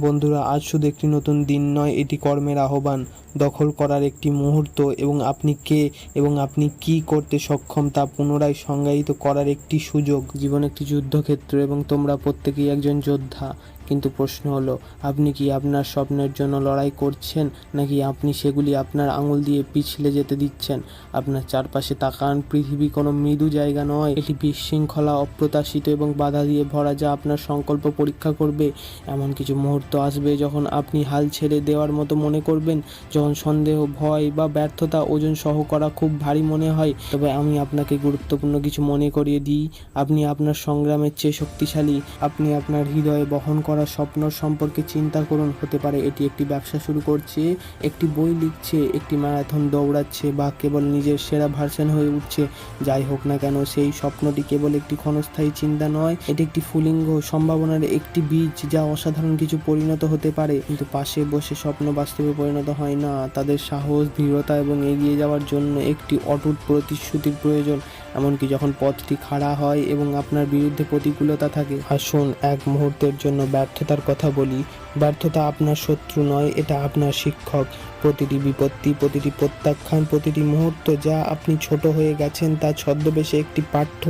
বন্ধুরা, আজ শুধু একটি নতুন দিন নয়, এটি কর্মের আহ্বান। দখল করার একটি মুহূর্ত এবং আপনি কে এবং আপনি কি করতে সক্ষম তা পুনরায় সংজ্ঞায়িত করার একটি সুযোগ। জীবন একটি যুদ্ধক্ষেত্র এবং তোমরা প্রত্যেকেই একজন যোদ্ধা। কিন্তু প্রশ্ন হলো, আপনি কি আপনার স্বপ্নের জন্য লড়াই করছেন, নাকি আপনি সেগুলি আপনার আঙুল দিয়ে পিছলে যেতে দিচ্ছেন? আপনার চারপাশে তাকান, পৃথিবী কোনো মৃদু জায়গা নয়, এটি বিশৃঙ্খলা, অপ্রত্যাশিত এবং বাধা দিয়ে ভরা যা আপনার সংকল্প পরীক্ষা করবে। এমন কিছু মুহূর্ত আসবে যখন আপনি হাল ছেড়ে দেওয়ার মতো মনে করবেন, যখন সন্দেহ, ভয় বা ব্যর্থতা ওজন সহ করা খুব ভারী মনে হয়। তবে আমি আপনাকে গুরুত্বপূর্ণ কিছু মনে করিয়ে দিই। আপনি আপনার সংগ্রামের চেয়ে শক্তিশালী। আপনি আপনার হৃদয়ে বহন করা স্বপ্ন সম্পর্কে চিন্তা করুন, হতে পারে এটি একটি ব্যবসা শুরু করছে, একটি বই লিখছে, একটি ম্যারাথন দৌড়াচ্ছে বা কেবল নিজের সেরা ভার্সন হয়ে উঠছে। যাই হোক না কেন, সেই স্বপ্নটি কেবল একটি ক্ষণস্থায়ী চিন্তা নয়, এটি একটি ফুলিঙ্গ সম্ভাবনার একটি বীজ যা অসাধারণ কিছু পরিণত হতে পারে। কিন্তু পাশে বসে স্বপ্ন বাস্তবে পরিণত হয় না, তাদের সাহস, দৃঢ়তা এবং এগিয়ে যাওয়ার জন্য একটি অটুট প্রতিশ্রুতির প্রয়োজন। এমনকি যখন পথটি খাড়া হয় এবং আপনার বিরুদ্ধে প্রতিকূলতা থাকে আসুন এক মুহূর্তের জন্য ব্যর্থতার কথা বলি, ব্যর্থতা আপনার শত্রু নয়, এটা আপনার শিক্ষক। প্রতিটি বিপত্তি, প্রতিটি প্রত্যাখ্যান, প্রতিটি মুহূর্ত যা আপনি ছোট হয়ে গেছেন, তা ছদ্মবেশে একটি পাঠ্য।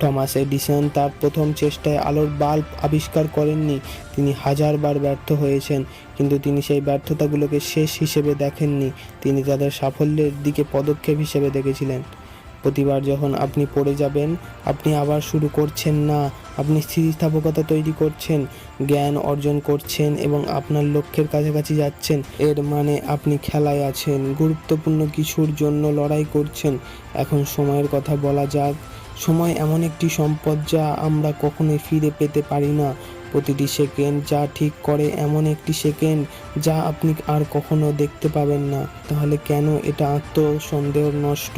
টমাস এডিসন তার প্রথম চেষ্টায় আলোর বাল্ব আবিষ্কার করেননি। তিনি হাজারবার ব্যর্থ হয়েছেন, কিন্তু তিনি সেই ব্যর্থতাগুলোকে শেষ হিসেবে দেখেননি। তিনি তাদের সাফল্যের দিকে পদক্ষেপ হিসেবে দেখেছিলেন। প্রতিবার যখন আপনি পড়ে যাবেন, আপনি আবার শুরু করছেন না। আপনি স্থিতিস্থাপকতা তৈরি করছেন, জ্ঞান অর্জন করছেন এবং আপনার লক্ষ্যের কাছাকাছি যাচ্ছেন। এর মানে আপনি খেলায় আছেন, গুরুত্বপূর্ণ কিছুর জন্য লড়াই করছেন। এখন সময়ের কথা বলা যাক। সময় এমন একটি সম্পদ যা আমরা কখনোই ফিরে পেতে পারি না। প্রতিটি সেকেন্ড যা ঠিক করে এমন একটি সেকেন্ড যা আপনি আর কখনো দেখতে পাবেন না। তাহলে কেন এটা আত্মসন্দেহ নষ্ট?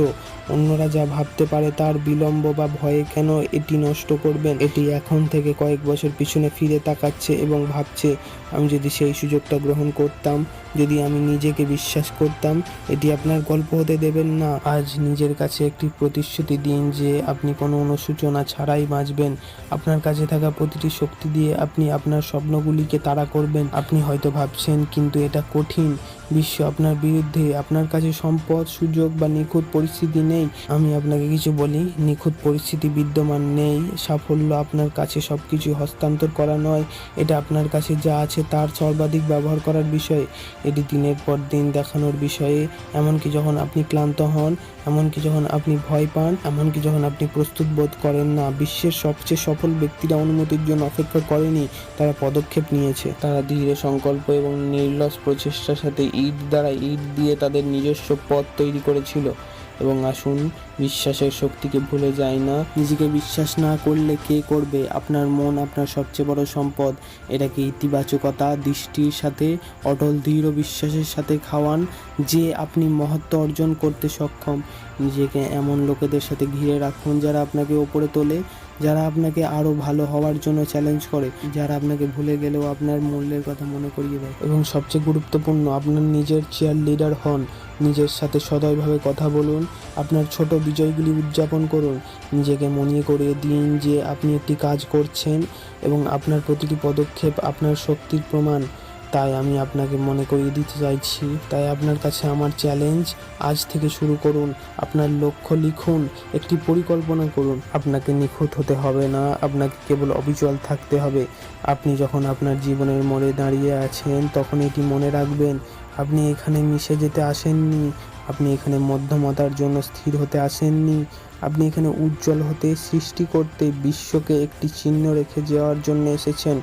অন্যরা যা ভাবতে পারে তার বিলম্ব বা ভয়ে কেন এটি নষ্ট করবেন? এটি এখন থেকে কয়েক বছর পিছনে ফিরে তাকাচ্ছে এবং ভাবছে, আমি যদি সেই সুযোগটা গ্রহণ করতাম, যদি আমি নিজেকে বিশ্বাস করতাম, এটি আপনার গল্প হতে দেবেন না। আজ নিজের কাছে একটি প্রতিশ্রুতি দিন যে, আপনি কোনো অনুসূচনা ছাড়াই বাঁচবেন। আপনার কাছে থাকা প্রতিটি শক্তি দিয়ে আপনি আপনার স্বপ্নগুলিকে তাড়া করবেন। আপনি হয়তো ভাবছেন কিন্তু এটা কঠিন। বিশ্ব আপনার বিরুদ্ধে আপনার কাছে সম্পদ, সুযোগ বা নিখুঁত পরিস্থিতি নেই। আমি আপনাকে কিছু বলি, নিখুঁত পরিস্থিতি বিদ্যমান নেই। সাফল্য আপনার কাছে সব কিছু হস্তান্তর করা নয়। এটা আপনার কাছে যা আছে তার সর্বাধিক ব্যবহার করার বিষয়। এটি দিনের পর দিন দেখানোর বিষয়ে। এমনকি যখন আপনি ক্লান্ত হন, এমনকি যখন আপনি ভয় পান, এমনকি যখন আপনি প্রস্তুত বোধ করেন না, বিশ্বের সবচেয়ে সফল ব্যক্তিরা অনুমতির জন্য অপেক্ষা করেনি, তারা পদক্ষেপ নিয়েছে। তারা দৃঢ় সংকল্প এবং নির্লস প্রচেষ্টার সাথে ইট দ্বারা ইট দিয়ে তাদের নিজস্ব পথ তৈরি করেছিল। এবং আসুন, বিশ্বাসের শক্তিকে ভুলে যায় না। নিজেকে বিশ্বাস না করলে কে করবে? আপনার মন আপনার সবচেয়ে বড় সম্পদ। এটাকে ইতিবাচকতা, দৃষ্টির সাথে, অটল, দৃঢ় বিশ্বাসের সাথে খাওয়ান, যে আপনি মহত্ব অর্জন করতে সক্ষম। নিজেকে এমন লোকেদের সাথে ঘিরে রাখুন যারা আপনাকে ওপরে তোলে। যারা আপনাকে আরও ভালো হওয়ার জন্য চ্যালেঞ্জ করে, যারা আপনাকে ভুলে গেলেও আপনার মূল্যের কথা মনে করিয়ে দেয়। এবং সবচেয়ে গুরুত্বপূর্ণ, আপনার নিজের চেয়ার লিডার হন। নিজের সাথে সদয়ভাবে কথা বলুন, আপনার ছোট বিজয়গুলি উদযাপন করুন। নিজেকে মনে করিয়ে দিন যে আপনি একটি কাজ করছেন এবং আপনার প্রতিটি পদক্ষেপ আপনার শক্তির প্রমাণ। তাই আমি আপনাকে মনে করিয়ে দিতে চাইছি। তাই আপনার কাছে আমার চ্যালেঞ্জ আজ থেকে শুরু করুন। আপনার লক্ষ্য লিখুন, একটি পরিকল্পনা করুন। আপনাকে নিখুঁত হতে হবে না, আপনাকে কেবল অবিচল থাকতে হবে। আপনি যখন আপনার জীবনের মোড়ে দাঁড়িয়ে আছেন, তখন এটি মনে রাখবেন, আপনি এখানে মিশে যেতে আসেননি, আপনি এখানে মধ্যমতার জন্য স্থির হতে আসেননি, আপনি এখানে উজ্জ্বল হতে সৃষ্টি করতে বিশ্বকে একটি চিহ্ন রেখে যাওয়ার জন্য এসেছেন।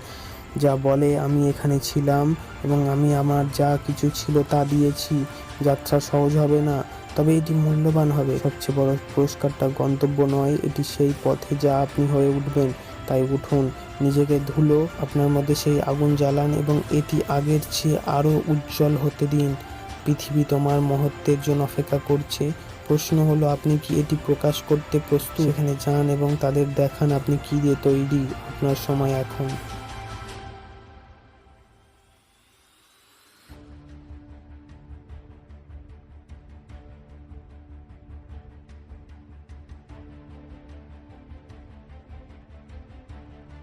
যা বলে, আমি এখানে ছিলাম এবং আমি আমার যা কিছু ছিল তা দিয়েছি। যাত্রা সহজ হবে না, তবে এটি মূল্যবান হবে। সবচেয়ে বড় পুরস্কারটা গন্তব্য নয়, এটি সেই পথে যা আপনি হয়ে উঠবেন। তাই উঠুন, নিজেকে ধুলো, আপনার মধ্যে সেই আগুন জ্বালান এবং এটি আগের চেয়ে আরও উজ্জ্বল হতে দিন। পৃথিবী তোমার মহত্বের জন্য অপেক্ষা করছে। প্রশ্ন হলো, আপনি কি এটি প্রকাশ করতে প্রস্তুত? এখানে যান এবং তাদের দেখান আপনি কি দিয়ে তৈরি। আপনার সময় এখন।